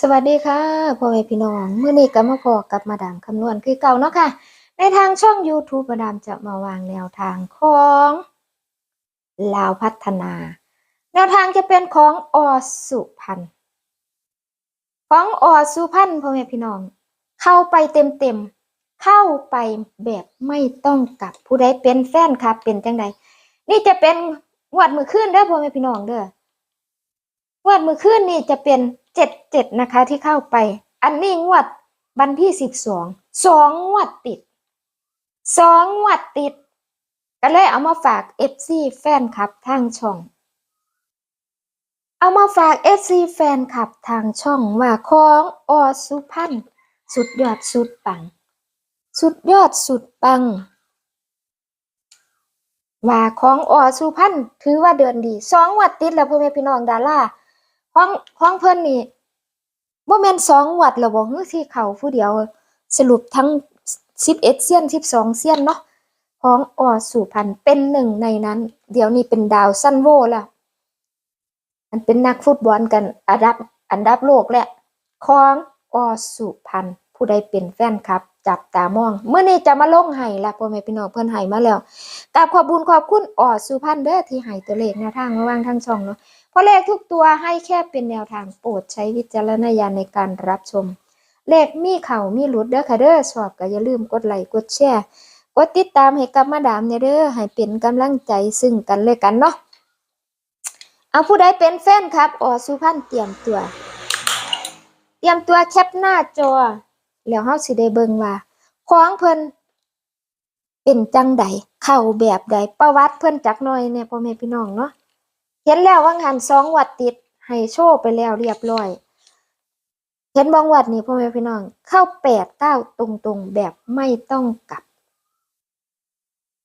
สวัสดีค่ะพ่อแม่พี่น้องเมื่อนี้ก็มาพอกับมาดามคำนวณคือเก่าเนาะค่ะ ในทางช่อง YouTube มาดามจะมาวางแนวทางของลาวพัฒนา แนวทางจะเป็นของอสุพันของอสุพันพ่อแม่พี่น้อง เข้าไปเต็มๆเข้าไปแบบไม่ต้องกลับผู้ใดเป็นแฟนครับเป็นจังใดนี่จะเป็นงวดมือขึ้นเด้อพ่อแม่พี่น้องเด้องวดมือขึ้นนี่จะเป็น เจ็ดเจ็ดนะคะที่เข้าไป อันนี้งวดวันที่สิบสองสองงวดติดสองงวดติด ก็เลยเอามาฝากเอฟซีแฟนคลับทางช่อง เอามาฝากเอฟซีแฟนคลับทางช่องว่าของอสุพันธ์สุดยอดสุดปัง สุดยอดสุดปังว่าของอสุพันธ์ถือว่าเดือนดีสองงวดติดแล้วพ่อแม่พี่น้องดารา ของของเพิ่นนี่บ่แม่นสองงวดแล้วบ่ฮือที่เขาผู้เดียว สรุปทั้ง11เอ็ดเซียน12เซียนเนาะของอสุพันเป็นหนึ่งในนั้น เดี๋ยวนี้เป็นดาวซันโวแล้วมันเป็นนักฟุตบอลกันอันดับอันดับโลกแหละของอสุพันผู้ใดเป็นแฟนคลับ จับตามอง เมื่อนี้จะมาลงให้ละพ่อแม่พี่น้องเพิ่อนให้มาแล้วกราบขอบบุญขอบคุณออสุพันเด้อที่ให้ตัวเลขนวทางมาวางทางช่องเนาะ เพราะเลขทุกตัวให้แค่เป็นแนวทางโปรดใช้วิจารณญาณในการรับชม เลขมีเข่ามีหลุดเด้อค่ะเด้อชอบก็อย่าลืมกดไลค์กดแชร์กดติดตามให้กับมาดามเนี่ยเด้อให้เป็นกำลังใจซึ่งกันและกันเนาะเอาผู้ใดเป็นแฟนครับออสุพันเตรียมตัว เตรียมตัวแคปหน้าจอ แล้วเฮาสิได้เบิ่งว่าของเพิ่นเป็นจังใดเข้าแบบใดประวัติเพิ่นจักหน่อยเนี่ยพ่อแม่พี่น้องเนาะ เห็นแล้วว่างหันสองวัดติดให้โชว์ไปแล้วเรียบร้อยเห็นบางวัดนี่พ่อแม่พี่น้อง เข้าแปดเก้าตรงๆ แบบไม่ต้องกลับ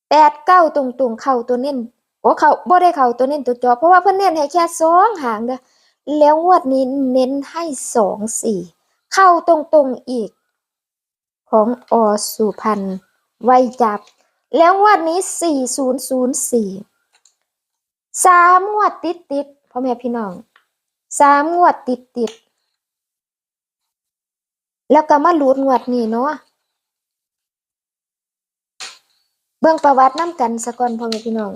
แปดเก้าตรงๆ เข้าตัวเน้นโอ้เขาบ่ได้เข้าตัวเน้นตัวจอเพราะว่าเพิ่นเน้นให้แค่สองหางเด้อแล้วงวดนี้เน้นให้สองสี่เข้าตรงๆอีก ของอสุพันไวจับ แล้วงวดนี้4004ส สามงวดติดติดพ่อแม่พี่น้องสามงวดติดติดแล้วก็มาหลุดงวดนี้เนาะเบื้องประวัติน้ำกันสะก่อนพ่อแม่พี่น้อง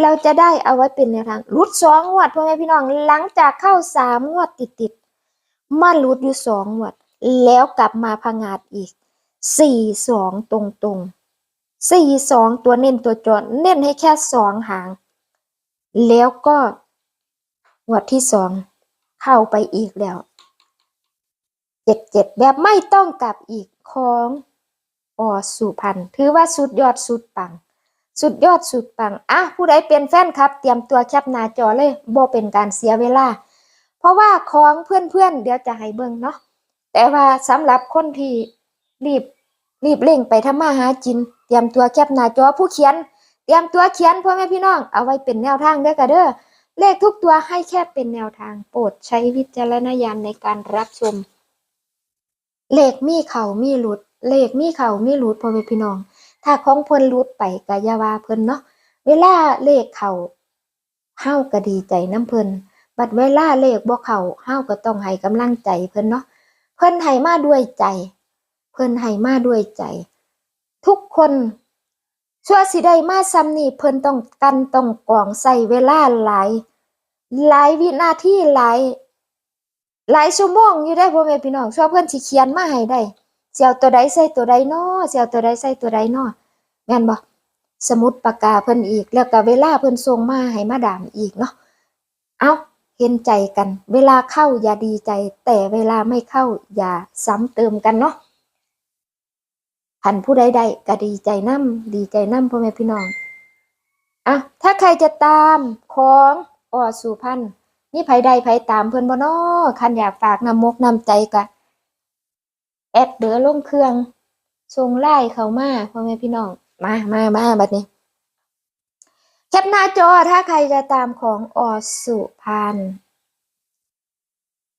เราจะได้เอาไว้เป็นแนวทางหลุดสองงวดพ่อแม่พี่น้อง หลังจากเข้าสามงวดติดติดมาหลุดอยู่สองงวด แล้วกลับมาพังงาดอีกสี่สองตรงตรงสี่สองตัวเน้นตัวจอดเน้นให้แค่สองหาง แล้วก็งวดที่สองเข้าไปอีกแล้วเจ็ดเจ็ดแบบไม่ต้องกลับอีกของอสุพันธ์ถือว่าสุดยอดสุดปัง สุดยอดสุดปังอะผู้ใดเป็นแฟนครับ เตรียมตัวแคปหน้าจอเลยบ่เป็นการเสียเวลา เพราะว่าของเพื่อนๆเดี๋ยวจะให้เบิ่งเนาะแต่ว่าสำหรับคนที่รีบรีบเร่งไปทำมาหากิน เตรียมตัวแคปหน้าจอผู้เขียน เตรียมตัวเขียนพ่อแม่พี่น้องเอาไว้เป็นแนวทางเด้อค่ะเด้อเลขทุกตัวให้แค่เป็นแนวทาง โปรดใช้วิจารณญาณในการรับชม เลขมีเข่ามีหลุด เลขมีเข่ามีหลุดพ่อแม่พี่น้อง ถ้าของเพิ่นหลุดไปก็อย่าวาเพิ่นเนาะเวลาเลขเข่าเฮาก็ดีใจน้ำเพิ่นบัดเวลาเลขบ่เข้าเฮาก็ต้องให้กำลังใจเพิ่นเนาะเพิ่นให้มาด้วยใจ เพิ่นให้มาด้วยใจ ทุกคน ชั่วสิได้มาซ้ำนี่เพิ่นต้องกันต้องกรองใส่เวลาหลาย หลายวินาทีหลาย หลายชั่วโมงอยู่ได้พ่อแม่พี่น้องชั่วเพิ่นสิเขียนมาให้ได้เสิเอาตัวใดใส่ตัวใดน้อสิเอาตัวใดใส่ตัวใดนอแม่นบ่สมุดปากกาเพิ่นอีก แล้วก็เวลาเพิ่นส่งมาให้มาดามอีกเนาะเอาเห็นใจกัน เวลาเข้าอย่าดีใจ แต่เวลาไม่เข้าอย่าซ้ำเติมกันเนาะ พันผู้ใดใดก็ดีใจน้ำดีใจน้ำพ่อแม่พี่น้องอะถ้าใครจะตามของออสุพันนี่ไผใดไผตามเพิ่อนบ่น้อคันอยากฝากนำมกนำใจกะแอดเบอร์ลงเครื่องส่งไล่เข้ามาพ่อแม่พี่น้อง มามามาบัดนี้แคปหน้าจอถ้าใครจะตามของออสุพัน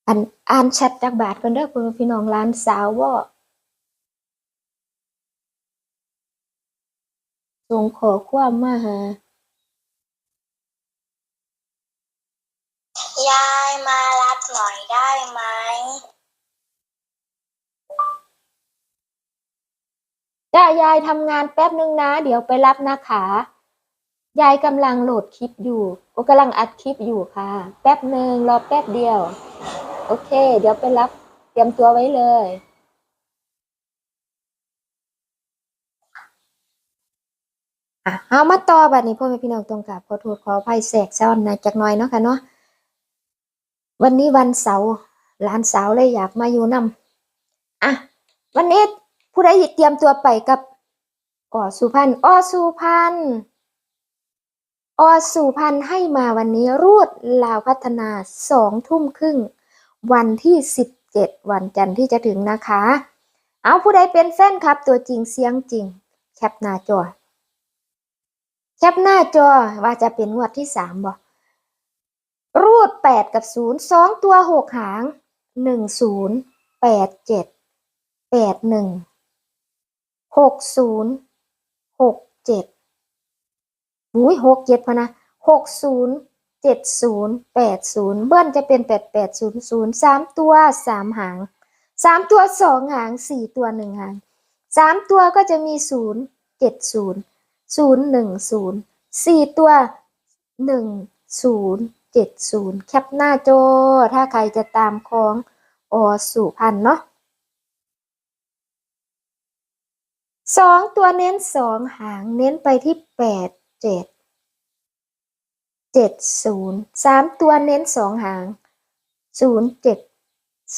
อันอ่านแชทจากบาทกันเด้อพ่อแม่พี่น้องร้านสาวว่า ส่งขอความมาหายายมารับหน่อยได้ไหมได้ยายทำงานแป๊บนึงนะ เดี๋ยวไปรับนะคะ ยายกำลังโหลดคลิปอยู่ก็กำลังอัดคลิปอยู่ค่ะ แป๊บหนึ่งรอแป๊บเดียว โอเค เดี๋ยวไปรับ เตรียมตัวไว้เลย อะเอามาต่อบัดนี้พ่อแม่พี่น้องตรงกับขอโทษขออภัยแสกซ้อนนะจักหน่อยเนาะค่ะเนาะวันนี้วันเสาร์หลานสาวเลยอยากมาอยู่นำอะวันนี้ผู้ใดเตรียมตัวไปกับออสุพันธ์อสุพันธ์อสุพันให้มาวันนี้รูดลาวพัฒนาสองทุ่มครึ่ง วันที่สิบเจ็ดวันจันทร์ที่จะถึงนะคะ เอาผู้ใดเป็นแฟนครับตัวจริงเสียงจริง แคปหน้าจอ แคปหน้าจอว่าจะเป็นงวดที่สามบ่รูดแปดกับศูนย์สองตัวหกหางหนึ่งศูนย์แปดเจ็ดแปดหนึ่งหกศูนย์หกเจ็ดอุ้ยหกเจ็ดพนะหกศูนย์เจ็ดศูนย์แปดศูนย์เบิ้ลจะเป็นแปดแปดศูนย์ศูนย์สามตัวสามหางสามตัวสองหางสี่ตัวหนึ่งหางสามตัวก็จะมีศูนย์เจ็ดศูนย์ ศูนย์หนึ่งศูนย์สี่ตัวหนึ่งศูนย์เจ็ดศูนย์แคปหน้าจอ ถ้าใครจะตามของอสุพันเนาะสองตัวเน้นสองหางเน้นไปที่แปดเจ็ดเจ็ดศูนย์สามตัวเน้นสองหางศูนย์เจ็ด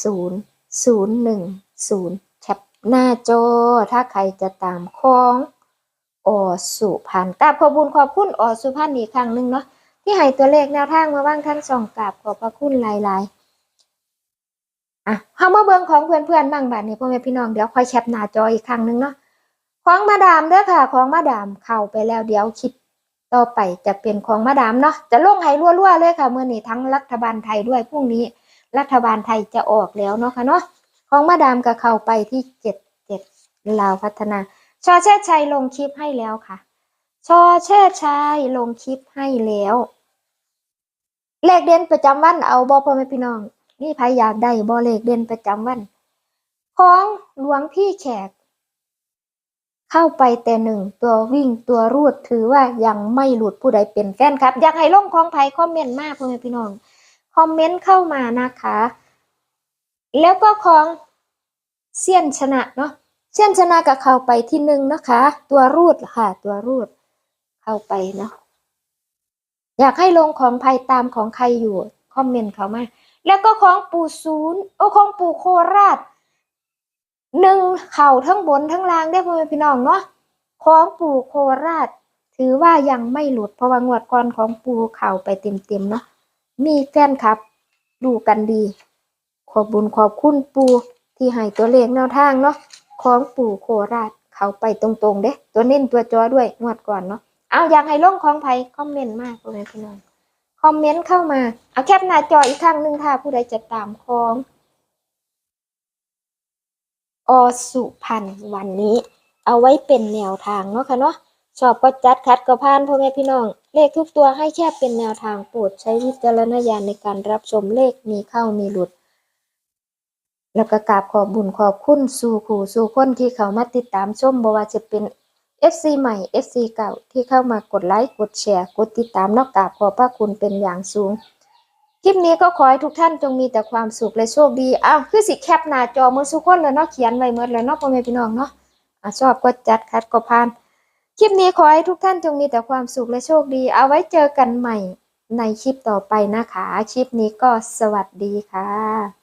ศูนย์ศูนย์หนึ่งศูนย์แคปหน้าจอ ถ้าใครจะตามของ อสุพันธ์กราบขอบุญขอบคุณอสุพันอีกครั้งหนึ่งเนาะที่ให้ตัวเลขแนวทางมาบ้างท่านสองกราบขอบพระคุณหลายๆอะเฮามาเบิ่งของเพื่อนๆบ้างบัดนี้พ่อแม่พี่น้องเดี๋ยวค่อยแคปหน้าจออีกครั้งหนึ่งเนาะของมาดามเด้อค่ะของมาดามเข้าไปแล้วเดี๋ยวคลิปต่อไปจะเป็นของมาดามเนาะจะลงให้รั่วๆเลยค่ะเมื่อนี้ทั้งรัฐบาลไทยด้วยพรุ่งนี้ รัฐบาลไทยจะออกแล้วเนาะค่ะเนาะของมาดามก็เข้าไปที่เจ็ดเจ็ดลาวพัฒนา ชอเชษชัยลงคลิปให้แล้วค่ะ ชอเชษชัยลงคลิปให้แล้วเลขเด่นประจำวันเอาบอพ่อแม่พี่น้องนี่ใครอยากได้บอเลขเด่นประจำวัน ของหลวงพี่แขก เข้าไปแต่หนึ่งตัววิ่งตัวรูดถือว่ายังไม่หลุดผู้ใดเป็นแฟนครับ อยากให้ลงของไทยคอมเมนต์มากพ่อแม่พี่น้องคอมเมนต์เข้ามานะคะ แล้วก็ของเซียนชนะเนาะ เช่นชนะกับเข้าไปที่หนึ่งนะคะ ตัวรูดค่ะ ตัวรูด เข้าไปเนาะอยากให้ลงของใครตามของใครอยู่ คอมเมนต์เขามาแล้วก็ของปู่ศูนย์โอ้ของปู่โคราชหนึ่งเข่าทั้งบนทั้งล่างได้พ่อแม่พี่น้องเนาะของปู่โคราช ถือว่ายังไม่หลุดเพราะว่างวดก่อนของปู่เข่าไปเต็มๆเนาะมีแฟนครับ ดูกันดี ขอบบุญขอบคุณปู่ที่ให้ตัวเลขแนวทางเนาะ ของปู่โคราชเขาไปตรงๆ เด้ ตัวเน้นตัวจอด้วยงวดก่อนเนาะเอาอยากให้ลงของไผคอมเมนต์มากเลยพี่น้องคอมเมนต์เข้ามา เอาแคปหน้าจออีกครั้งหนึ่งค่ะ ผู้ใดจะตามของอสุพันวันนี้ เอาไว้เป็นแนวทางเนาะค่ะเนาะชอบก็จัดคัดก็พานพ่อแม่พี่น้อง เลขทุกตัวให้แค่เป็นแนวทางโปรดใช้วิจารณญาณในการรับชมเลขมีเข้ามีหลุด แล้วก็กราบขอบบุญขอบคุณสู่ขู่สู่คนที่เขามาติดตามชมบ่ว่าจะเป็น FC ใหม่ FC เก่าที่เข้ามากดไลค์กดแชร์กดติดตามนอกกราบขอบพระคุณเป็นอย่างสูง คลิปนี้ก็ขอให้ทุกท่านจงมีแต่ความสุขและโชคดีอ้าวคือสิแคปหน้าจอมือสุกคนแล้วเนาะเขียนไว้หมดแล้วเนาะพ่อแม่พี่น้องเนาะอะชอบก็จัดคัดก็พานคลิปนี้ขอให้ทุกท่านจงมีแต่ความสุขและโชคดี เอาไว้เจอกันใหม่ในคลิปต่อไปนะคะ คลิปนี้ก็สวัสดีค่ะ